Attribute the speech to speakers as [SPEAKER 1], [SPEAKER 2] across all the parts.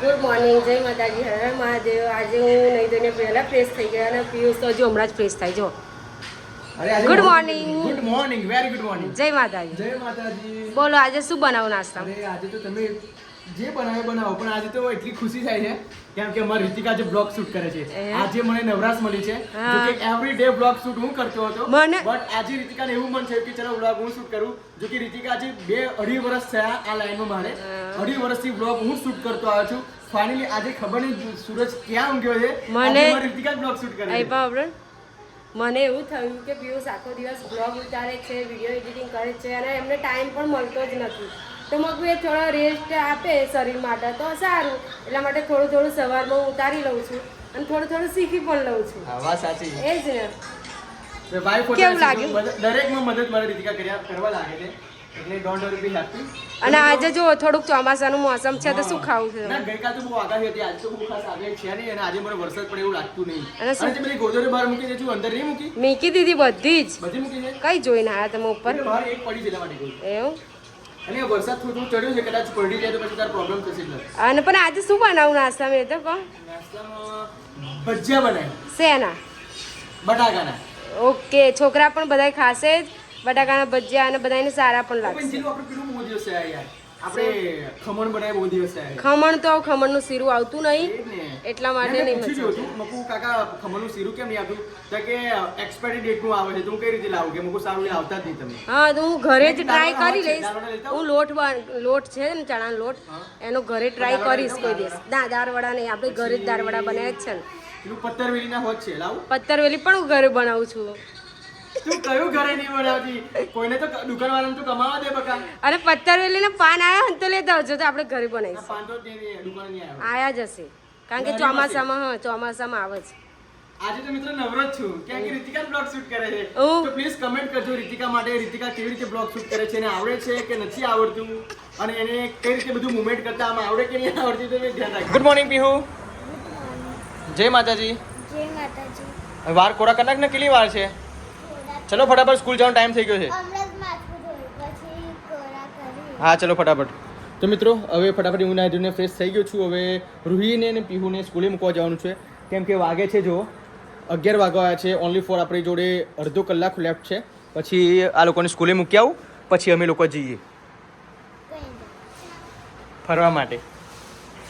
[SPEAKER 1] Good morning જય માતાજી હર મહાદેવ આજે હું નહીં ધોઈને પહેલાં ફ્રેશ થઈ ગયા અને પિયુષ તો હજુ હમણાં જ ફ્રેશ થાય જો. Good morning
[SPEAKER 2] good morning very good morning
[SPEAKER 1] જય માતાજી
[SPEAKER 2] જય માતાજી
[SPEAKER 1] બોલો આજે શું બનાવું નાસ્તા?
[SPEAKER 2] આજે તો તમે જે બનાવે બનાવો. પણ આજે તો એટલી ખુશી થાય છે કેમ કે અમારી રીતિકા જે બ્લોગ શૂટ કરે છે. આજે મને નવરાશ મળી છે. જો કે એવરી ડે બ્લોગ શૂટ હું કરતો હતો. બટ આજે રીતિકાને એવું મન થયું કે ચલો બ્લોગ હું શૂટ કરું. જો કે રીતિકા આજે બે અઢી વર્ષ થયા આ લાઈનમાં મારે. અઢી વર્ષથી બ્લોગ હું શૂટ કરતો આવ્યો છું. ફાઇનલી આજે ખબર નહીં સૂરજ ક્યાં ઊંઘ્યો છે?
[SPEAKER 1] મને-
[SPEAKER 2] રીતિકા બ્લોગ શૂટ કરે છે.
[SPEAKER 1] મને એવું થયું કે પિયુષ આખો દિવસ બ્લોગ ઉતારે છે વીડિયો એડિટિંગ કરે છે અને એમને ટાઈમ પણ મળતો જ નથી. તો મગું એ થોડો રેસ્ટ આપે શરીર માટે. તો સારું. એટલા માટે થોડું થોડું સવારમાં ઉતારી લઉં છું અને થોડું થોડું શીખી પણ લઉં છું.
[SPEAKER 2] હા સાચી
[SPEAKER 1] એ જ ને. કેવું લાગ્યું?
[SPEAKER 2] દરેકમાં મદદ મારી રીતિકા કરવા લાગે છે. એટલે ડોન્ટ વરી બી
[SPEAKER 1] અને આજે જો થોડુંક ચોમાસાનું મોસમ છે તો શું ખાવું છે?
[SPEAKER 2] ના ગઈકાલ તો બહુ આગાહી હતી. આજે તો બહુ ખાસ આગાહી છે નહીં અને આજે મને વરસાદ પડે એવું લાગતું નહીં.
[SPEAKER 1] અને શું-
[SPEAKER 2] પેલી ગોદરે બહાર મૂકી છે અંદર નહીં મૂકી?
[SPEAKER 1] મીકી દીધી બધી જ.
[SPEAKER 2] બધી મૂકી છે?
[SPEAKER 1] કઈ જોઈને આયા તમે ઉપર?
[SPEAKER 2] બહાર એક પડી છે એટલા માટે
[SPEAKER 1] એવું?
[SPEAKER 2] અને વરસાદ થોડું ચડ્યું છે કદાચ પડી જાય તો પછી તાર પ્રોબ્લેમ થશે એટલે
[SPEAKER 1] અને પણ આજે શું બનાવું નાસ્તા મેં તો કહો.
[SPEAKER 2] નાસ્તામાં ભજીયા બનાય
[SPEAKER 1] શેના?
[SPEAKER 2] બટાકાના.
[SPEAKER 1] ઓકે છોકરા પણ બધાય ખાશે જ. બટાકાના ભજીયા અને બધાને સારા પણ લાગશે.
[SPEAKER 2] આપણે પેલું બહુ છે યાર. આપણે ખમણ બહુ દિવસ
[SPEAKER 1] ખમણ તો ખમણનું શીરું આવતું નહીં. એટલા માટે નહીં
[SPEAKER 2] પૂછ્યું મકુ કાકા ખમણનું શીરું કેમ નહીં આવતું? તો કે એક્સપાયરી ડેટ આવે છે તો હું કઈ રીતે લાવું? કે મકુ સારું આવતા જ નહીં તમે
[SPEAKER 1] હા તો હું ઘરે જ ટ્રાય કરી લઈશ. હું લોટ લોટ છે ને ચણાનો લોટ એનો ઘરે ટ્રાય કરીશ કોઈ દિવસ. ના દાળવડા નહીં આપણે ઘરે જ દાળવડા બનાવ્યા જ છે ને.
[SPEAKER 2] પત્તરવેલીના હોત છે લાવું?
[SPEAKER 1] પત્તરવેલી પણ હું ઘરે બનાવું છું.
[SPEAKER 2] તું કયું ઘરે નહીં બનાવતી કોઈને તો દુકાનવાળાને તો કમાવા દે બકા.
[SPEAKER 1] પાન તો લેતા આવજો તો આપણે ઘરે બનાવીશું.
[SPEAKER 2] તો નહીં આવ્યો.
[SPEAKER 1] આયા જ હશે. કારણ કે ચોમાસામાં હા ચોમાસામાં આવે છે.
[SPEAKER 2] આજે તો મિત્રો નવરો જ છું. કેમ કે રીતિકા બ્લોગ શૂટ કરે છે. તો પ્લીઝ કમેન્ટ કરજો રીતિકા માટે રીતિકા કેવી રીતે બ્લોગ શૂટ કરે છે એને આવડે છે કે નથી આવડતું? અને એને કઈ રીતે બધું મુવમેન્ટ કરતા આમાં આવડે કે નહીં આવડતી તો ધ્યાન રાખજો. ગુડ મોર્નિંગ પીહુ જય માતાજી.
[SPEAKER 3] જય માતાજી.
[SPEAKER 2] વાર કોરા કલાક ને કેટલી વાર છે? ચલો ફટાફટ સ્કૂલ જવાનો ટાઈમ થઈ ગયો છે. હા ચલો ફટાફટ. તો મિત્રો હવે ફટાફટ હું નાહી ધોઈને ફ્રેશ થઈ ગયો છું. હવે રૂહીને અને પીહુને સ્કૂલે મૂકવા જવાનું છે. કેમ કે વાગે છે જો. અગિયાર વાગવા આવ્યા છે. ઓનલી ફોર આપણી જોડે અડધો કલાક લેફ્ટ છે. પછી આ લોકોને સ્કૂલે મૂકી આવું. પછી અમે લોકો જઈએ. ફરવા માટે.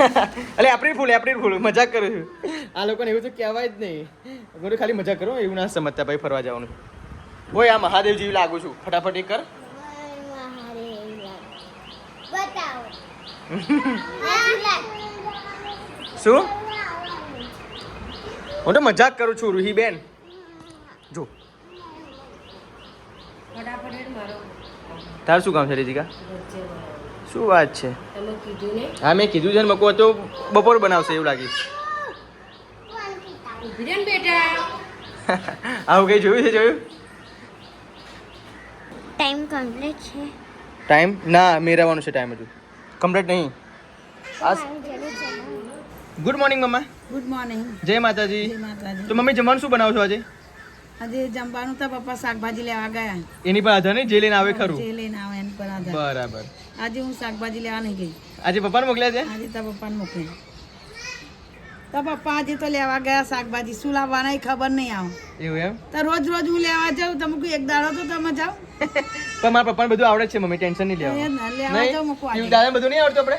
[SPEAKER 2] અલે આપણી ફૂલ એપ્રિલ ફૂલ મજાક કરું છું. આ લોકોને એવું તો કહેવાય જ નહીં. ખાલી મજા કરો એવું ના સમજતા ભાઈ ફરવા જવાનું. ઓય આ મહાદેવ જેવી લાગુ છું? ફટાફટ એ કર. શું? હું તો મજાક કરું છું રૂહી બેન. જો.
[SPEAKER 1] તારું
[SPEAKER 2] તાર શું કામ છે રીતિકા? શું વાત છે? હા મેં કીધું છે ને મકુ તો બપોર બનાવશે એવું લાગે. આવું કઈ જોયું છે જોયું?
[SPEAKER 3] ટાઈમ કમ્પ્લીટ છે.
[SPEAKER 2] ટાઈમ ના મેરાવાનું છે ટાઈમ હજુ. કમ્પ્લીટ નહીં. Good morning mamma
[SPEAKER 4] good morning
[SPEAKER 2] જય માતાજી.
[SPEAKER 4] જય માતાજી.
[SPEAKER 2] તો મમ્મી જમવાનું શું બનાવો છો આજે?
[SPEAKER 4] આજે જમવાનું તો પપ્પા શાકભાજી લેવા ગયા.
[SPEAKER 2] એની પર આધાર નહીં? જે લઈને આવે ખરું.
[SPEAKER 4] જે લઈને આવે એની પર આધાર.
[SPEAKER 2] બરાબર.
[SPEAKER 4] આજે હું શાકભાજી લેવા નહીં ગઈ.
[SPEAKER 2] આજે પપ્પાને મોકલ્યા છે?
[SPEAKER 4] આજે તો પપ્પાને મોકલી તો પપ્પા આજે તો લેવા ગયા શાકભાજી. શું લાવવાના ખબર નહીં આવે
[SPEAKER 2] એવું એમ?
[SPEAKER 4] તો રોજ રોજ હું લેવા જાઉં તમે કોઈ એક દાડો તો તમે જાઓ.
[SPEAKER 2] પણ મારા પપ્પાને બધું આવડે છે મમ્મી ટેન્શન નહીં
[SPEAKER 4] લેવા જાઉં મૂકવા
[SPEAKER 2] દાદા બધું નહીં આવડતું આપણે?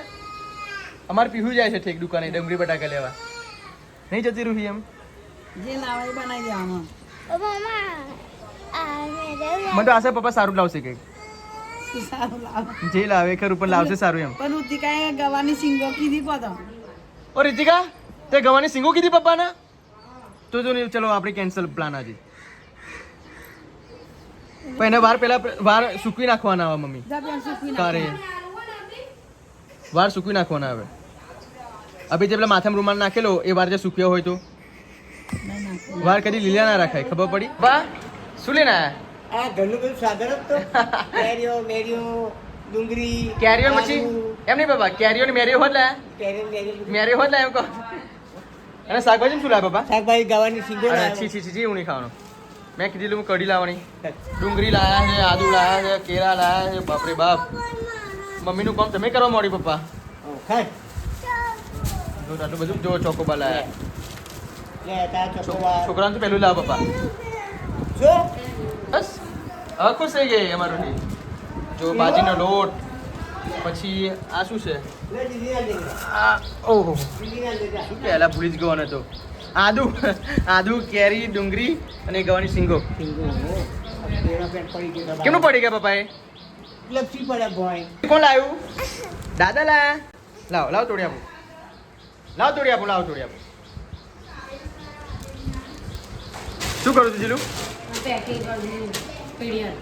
[SPEAKER 2] અમારે પીહુ જાય છે ઠેક દુકાને ડુંગળી બટાકા લેવા. નહીં જતી રૂહી એમ?
[SPEAKER 4] જે લાવે બનાવી દેવાનું.
[SPEAKER 2] મને તો આશા પપ્પા સારું લાવશે કંઈક. જે લાવે ખરું પણ લાવશે સારું એમ.
[SPEAKER 4] પણ ઋતિકાએ ગવાની સિંગો કીધી કહો
[SPEAKER 2] ઓ રીતિકા તે ગવાની સિંગો કીધી પપ્પાના? તો જો નહીં ચલો આપણે કેન્સલ પ્લાન આજે. પણ એને વાર પેલા વાર સૂકવી નાખવાના આવે મમ્મી.
[SPEAKER 4] જા
[SPEAKER 2] તારે. વાર સૂકવી નાખવાના આવે. અભી જે પેલા માથામાં રૂમાલ નાખેલો એ વાર જે સૂક્યો હોય તો? વાર કદી લીલા ના રાખાય ખબર પડી? બા શું લેના
[SPEAKER 5] આ ઘરનું બધું સાધન જ તો. કેરીઓ મેરીઓ ડુંગળી
[SPEAKER 2] કેરીઓ પછી? એમ નહીં બાબા કેરીઓ ને મેરીઓ હોત લાયા
[SPEAKER 5] કેરીઓ મેરીઓ
[SPEAKER 2] મેરીઓ હોત લાયા એમ કહો. અને શાકભાજી શું લાવે બાપા
[SPEAKER 5] શાકભાજી ગાવાની સિંગો લાવે.
[SPEAKER 2] છી છી છી હું નહીં ખાવાનું. મેં કીધેલું હું કઢી લાવવાની. ડુંગળી લાયા છે આદુ લાયા છે કેળા લાયા છે બાપરે બાપ. મમ્મીનું કામ તમે કરવા માંડી પપ્પા? જો આટલું બધું જો ચોકોબા લાયા. છોકરાને તો પેલું લાવ પપ્પા?
[SPEAKER 5] જો.
[SPEAKER 2] બસ. હવે ખુશ થઈ ગઈ અમારું. જો બાજીનો લોટ. પછી આ શું છે? આ ઓહો. શું પહેલા ભૂલી જ ગયો ને તો. આદુ આદુ કેરી ડુંગળી અને ગવાની સિંગો. કેમનું પડી ગયા પપ્પાએ?
[SPEAKER 5] લપસી પડ્યા ભાઈ
[SPEAKER 2] કોણ લાવ્યું દાદા લા. લાવ લાવ તોડી આપું. લાવ તોડી આપું લાવ તોડી આપું. શું કરું છું જીલું?
[SPEAKER 1] પેકિંગ કરવું પીડિયન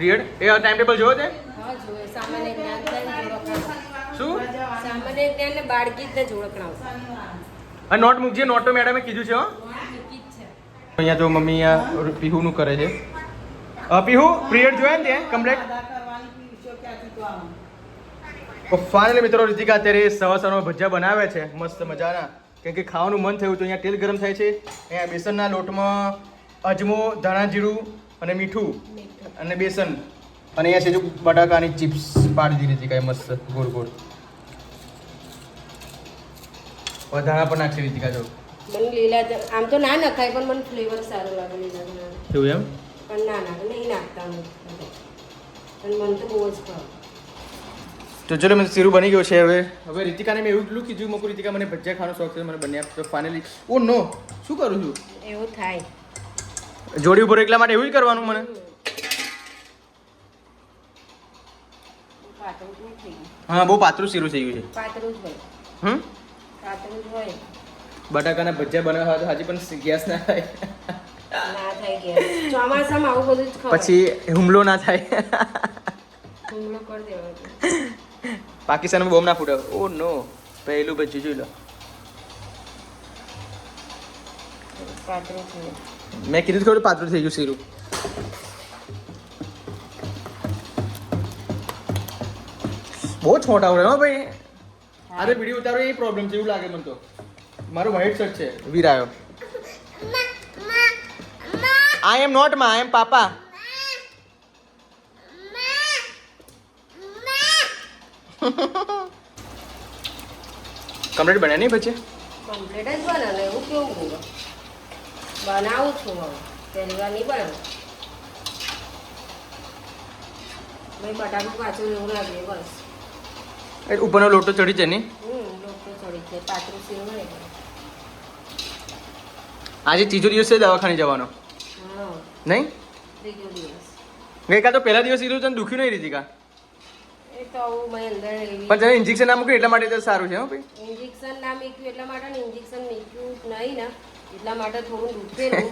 [SPEAKER 2] રિયડ? એ ટાઈમ ટેબલ જોયો તે?
[SPEAKER 1] હા સામાન્ય જ્ઞાન ને
[SPEAKER 2] શું?
[SPEAKER 1] સામાન્ય જ્ઞાન ને બાળકી ને જોડકણાવ
[SPEAKER 2] આ નોટ મૂકજે નોટો મેડમે કીધું છે હો. અહીંયા જો મમ્મી આ પીહુનું કરે છે. પીહુ પ્રિયડ જોયા ને ત્યાં? કમ્પ્લેટ? ફાઇનલી મિત્રો રીતિકા અત્યારે સવા સવારમાં ભજીયા બનાવે છે. મસ્ત મજાના. કેમ કે ખાવાનું મન થયું તો અહીંયા તેલ ગરમ થાય છે. અહીંયા બેસનના લોટમાં અજમો ધાણા જીરું અને મીઠું. અને બેસન. અને અહીંયા છે જો બટાકાની ચિપ્સ પાડી દીધી કાંઈ મસ્ત ગોળ ગોળ. વધારા પણ નાખશે રીતિકા જો.
[SPEAKER 1] મને લીલા આમ તો ના નખાય પણ મને ફ્લેવર સારો લાગે લીલા.
[SPEAKER 2] કેવું એમ?
[SPEAKER 1] પણ ના ના નહીં નાખતા હું અને મને તો બહુ જ ભાવે.
[SPEAKER 2] તો ચલો મને શીરું બની ગયો છે હવે. હવે રીતિકાને મેં એવું એટલું કીધું મકુ રીતિકા મને ભજીયા ખાવાનો શોખ છે મને બન્યા આપ તો ફાઇનલી ઓ નો. શું કરું છું?
[SPEAKER 1] એવું થાય.
[SPEAKER 2] જોડી ઉપર એટલા માટે એવું જ કરવાનું મને? હા બહુ પાતળું શીરું થઈ ગયું
[SPEAKER 1] પાતળું જ હોય.
[SPEAKER 2] છે હમ?
[SPEAKER 1] પાતળું જ હોય.
[SPEAKER 2] બટાકાના ભજીયા બનાવવા તો હાજી પણ ગેસ ના થાય.
[SPEAKER 1] ના થાય ગેસ. ચોમાસામાં આવું બધું જ ખવાય.
[SPEAKER 2] પછી હુમલો ના થાય.
[SPEAKER 1] હુમલો કરી દેવાનો.
[SPEAKER 2] પાકિસ્તાનમાં બોમ્બ ના ફૂટે. ઓ નો પહેલું ભજીયું જોઈ લો. મેં કીધું થોડું પાતળું થઈ ગયું શીરું. બહુ છોટ આવડે હો ભાઈ. અરે વીડિયો ઉતારો એ પ્રોબ્લેમ છે એવું લાગે મને તો. મારો વ્હાઈટ શર્ટ છે. વિરાયો. આઈ એમ નોટમાં આઈ એમ પાપા. કમ્પ્લીટ બન્યા નહીં પછી?
[SPEAKER 1] કમ્પ્લીટ જ બનાવે એવું કેવું બોલો બનાવું છું હવે પહેલી વાર નહીં બનાવું. ભાઈ બટાકું કાચું એવું લાગે બસ.
[SPEAKER 2] ઉપરનો લોટો ચડી
[SPEAKER 1] સીરું હોય
[SPEAKER 2] આજે ત્રીજો દિવસ છે દવાખાને જવાનો. નહીં? ગઈકાલ તો પહેલા દિવસ લીધું તને દુખ્યું નહીં રીતિકા.
[SPEAKER 1] એ તો આવું મેં
[SPEAKER 2] પણ તને ઇન્જેક્શન ના મૂક્યું એટલા માટે તો સારું છે હો ભાઈ.
[SPEAKER 1] ઇન્જેક્શન ના મૂક્યું એટલા માટે ને ઇન્જેક્શન મૂક્યું નહીં ને. એટલા માટે થોડું દુખેલું.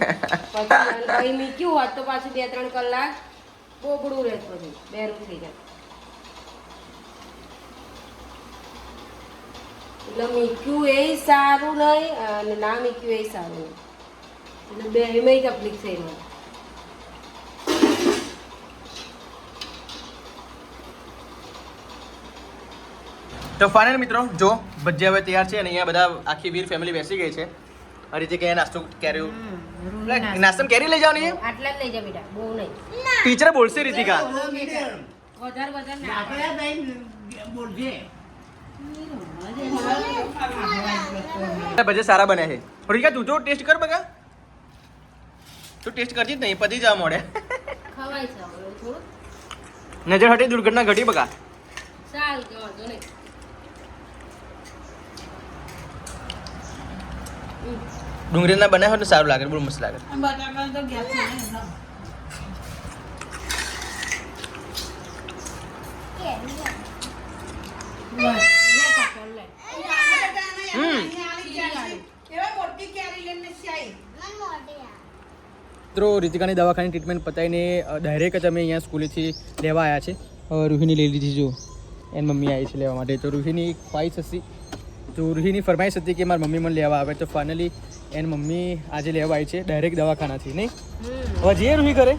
[SPEAKER 1] પછી મૂક્યું હોત તો પાછું બે ત્રણ કલાક બોબડું રહેતું પછી બેરું થઈ જાય. એટલે મૂક્યું એ સારું નહીં અને ના મૂક્યું એ સારું નહીં. એટલે બે એમાં તકલીફ થઈ મને
[SPEAKER 2] તો ફાઇનલ મિત્રો જો ભજીયા હવે તૈયાર છે અને અહીંયા બધા આખી વીર ફેમિલી બેસી ગઈ છે. આ રીતે કે નાસ્તો કેરી નાસ્તો. કેરી લઈ જાવ છે?
[SPEAKER 1] આટલા લઈ જા બેટા બહુ નહીં.
[SPEAKER 2] ટીચર બોલશે રીતિકા.
[SPEAKER 1] વધારે વધારે
[SPEAKER 5] બોલજે.
[SPEAKER 2] ભજીયા સારા બન્યા છે. રીતિકા તું જો ટેસ્ટ કર બગા તું ટેસ્ટ કરજી જ નહીં પતી જવા મોડે
[SPEAKER 1] ખવાય છે હવે થોડું
[SPEAKER 2] નજર હટી દુર્ઘટના ઘટી બગા
[SPEAKER 1] સારું કે વાંધો નહીં.
[SPEAKER 2] ડુંગળીના બનાવ્યા હોય તો સારું લાગે બહુ મસ્ત લાગે.
[SPEAKER 4] બટાકા તો ગેસ છે ને એમનો.
[SPEAKER 1] બસ લે કાકા લે
[SPEAKER 2] હમ
[SPEAKER 4] એવા મોટી કેરી લઈને સ્યાઈ
[SPEAKER 2] મિત્રો રીતિકાની દવાખાની ટ્રીટમેન્ટ પતાવીને ડાયરેક્ટ જ અમે અહીંયા સ્કૂલેથી લેવા આવ્યા છે. રૂહીની લઈ લીધી જો. એની મમ્મી આવી છે લેવા માટે. તો રૂહીની ખ્વાઈશ હતી. તો રૂહીની ફરમાઈશ હતી કે મારી મમ્મી મને લેવા આવે. તો ફાઇનલી એની મમ્મી આજે લેવા આવી છે ડાયરેક્ટ દવાખાનાથી નહીં? હવે જઈએ રૂહી ઘરે?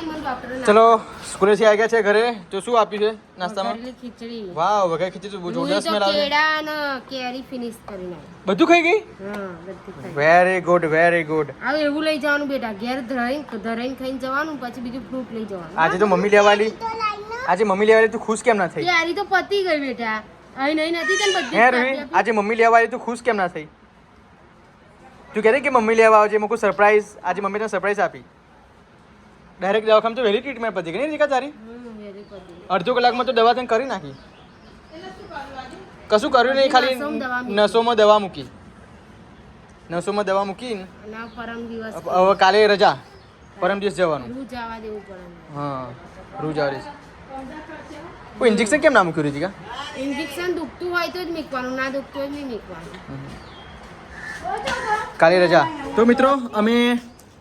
[SPEAKER 1] મને મને
[SPEAKER 2] ચલો સ્કૂલેથી આવી ગયા છે ઘરે. તો શું આપ્યું છે? નાસ્તામાં?
[SPEAKER 1] ખીચડી.
[SPEAKER 2] વાહ વગર ખીચડી બહુ જોરદાર સ્મેલ આવે
[SPEAKER 1] કેળા અને કેરી ફિનિશ કરી નાખી
[SPEAKER 2] બધું ખાઈ ગઈ?
[SPEAKER 1] હા બધું ખાઈ.
[SPEAKER 2] વેરી ગુડ વેરી ગુડ
[SPEAKER 1] હવે એવું લઈ જવાનું બેટા ઘેર ધરાઈને ધરાઈને ખાઈને જવાનું પછી બીજું ફ્રૂટ લઈ જવાનું.
[SPEAKER 2] આજે તો મમ્મી લેવાલી. આજે મમ્મી લેવાલી તું ખુશ કેમ ના થઈ?
[SPEAKER 1] યારી તો પતી ગઈ બેટા. અહીં નહીં નથી તને બધી.
[SPEAKER 2] આજે મમ્મી લેવા આવી તું ખુશ કેમ ના થઈ? તું કહે કે મમ્મી લેવા આવજે મૂકું સરપ્રાઈઝ આજે મમ્મી તને સરપ્રાઈઝ આપી. ડાયરેક્ટ દવાખાને તો વહેલી ટ્રીટમેન્ટ પતી ગઈ રીકા તારી. અડધો કલાકમાં તો દવા તને કરી નાખી. કશું કર્યું નહીં ખાલી
[SPEAKER 1] નસોમાં દવા મૂકી.
[SPEAKER 2] નસોમાં દવા મૂકી. મૂકીને હવે કાલે રજા. પરમ દિવસ જવાનું. હા રૂ જવા દઈશ. કોઈ ઇન્જેક્શન કેમ ના મૂક્યું રીતિકા?
[SPEAKER 1] ઇન્જેક્શન દુખતું હોય તો જ મૂકવાનું ના દુખતું હોય નહીં મૂકવાનું.
[SPEAKER 2] કાલે રજા. તો મિત્રો અમે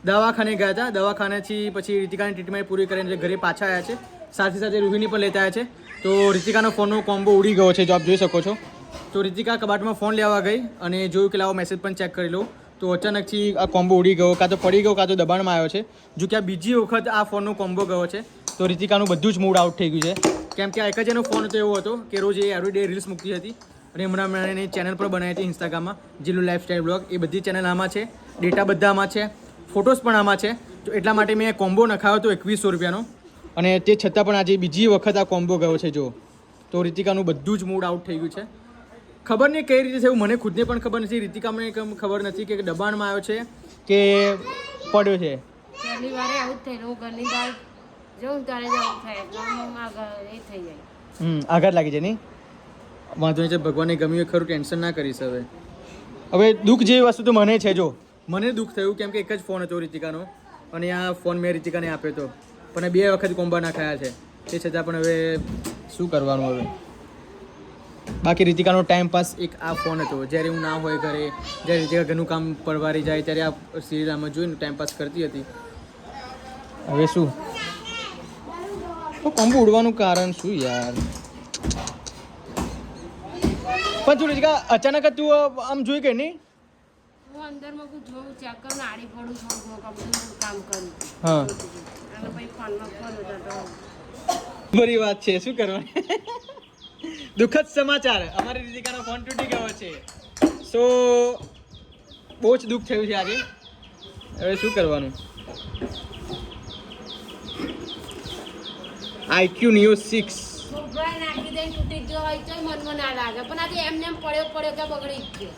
[SPEAKER 2] દવાખાને ગયા હતા. દવાખાનેથી પછી રીતિકાની ટ્રીટમેન્ટ પૂરી કરીને ઘરે પાછા આવ્યા છે. સાથે સાથે રૂહીની પણ લેતા આવ્યા છે. તો રીતિકાનો ફોનનો કોમ્બો ઉડી ગયો છે, જો આપ જોઈ શકો છો. તો રીતિકા કબાટમાં ફોન લેવા ગઈ અને જોયું કે લાવો મેસેજ પણ ચેક કરી લઉં તો અચાનકથી આ કોમ્બો ઉડી ગયો, કાં તો પડી ગયો, કાં તો દબાણમાં આવ્યો છે. જો કે આ બીજી વખત આ ફોનનો કોમ્બો ગયો છે. તો રીતિકાનું બધું જ મૂડ આઉટ થઈ ગયું છે. કેમ કે એક જ એનો ફોન હતો, એવો હતો કે રોજ એ એવરી ડે રીલ્સ મૂકતી હતી. અને હમણાં હમણાં એની ચેનલ પણ બનાવી હતી ઇન્સ્ટાગ્રામમાં જીલું લાઈફસ્ટાઈલ બ્લોગ એ બધી ચેનલ આમાં છે. ડેટા બધા આમાં છે. ફોટોસ પણ આમાં છે. તો એટલા માટે મેં કોમ્બો નખાયો હતો એકવીસો રૂપિયાનો. અને તે છતાં પણ આજે બીજી વખત આ કોમ્બો ગયો છે જો તો રીતિકાનું બધું જ મૂડ આઉટ થઈ ગયું છે. ખબર નહીં કઈ રીતે થયું મને ખુદને પણ ખબર નથી. રીતિકામને કમ ખબર નથી કે દબાણમાં આવ્યો છે કે પડ્યો છે.
[SPEAKER 1] પહેલી વારે આવું જ થયેલું હું ઘરની બહાર જઉં ત્યારે જ આવું થાય. એટલે આમ આગળ એ થઈ જાય.
[SPEAKER 2] હમ આઘાત લાગી જાય નહીં? વાંધો નહીં છે ભગવાનને ગમ્યું ખરું ટેન્શન ના કરીશ હવે. હવે દુઃખ જેવી વસ્તુ તો મને છે જો મને દુઃખ થયું કેમ કે એક જ ફોન હતો રિતિકાનો અને આ ફોન મેં રિતિકાને આપ્યો હતો પણ બે વખત કોમ્બા નાખાયા છે. તે છતાં પણ હવે શું કરવાનું હવે? બાકી રીતિકાનો ટાઈમ પાસ એક આ ફોન હતો. જ્યારે હું ના હોય ઘરે, જ્યારે રીતિકા ઘરનું કામ પરવારી જાય, ત્યારે આ સિરિયલ આમાં જોઈને ટાઈમ પાસ કરતી હતી. હવે શું? તો કોમ્બો ઉડવાનું કારણ શું યાર? પણ તું રીતિકા, અચાનક જ તું આમ જોઈ કે નહીં?
[SPEAKER 1] હું અંદરમાં કોઈ જોઉં ચેક કરું આડી પડું થોડું થોડું કામ કરું
[SPEAKER 2] હા.
[SPEAKER 1] અને પછી ફોનમાં ફોન હતો
[SPEAKER 2] બરી વાત છે શું કરવાની? દુઃખદ સમાચાર. અમારી રીતિકાનો ફોન તૂટી ગયો છે. સો બહુ જ દુઃખ થયું છે આજે. હવે શું કરવાનું? આઈક્યુ નિયો સિક્સ
[SPEAKER 1] છોકરાએ નાખી દઈને તૂટી ગયો હોય તો મનમાં ના લાગે. પણ આજે એમને એમ પડ્યો પડ્યો કે બગડી ગયો.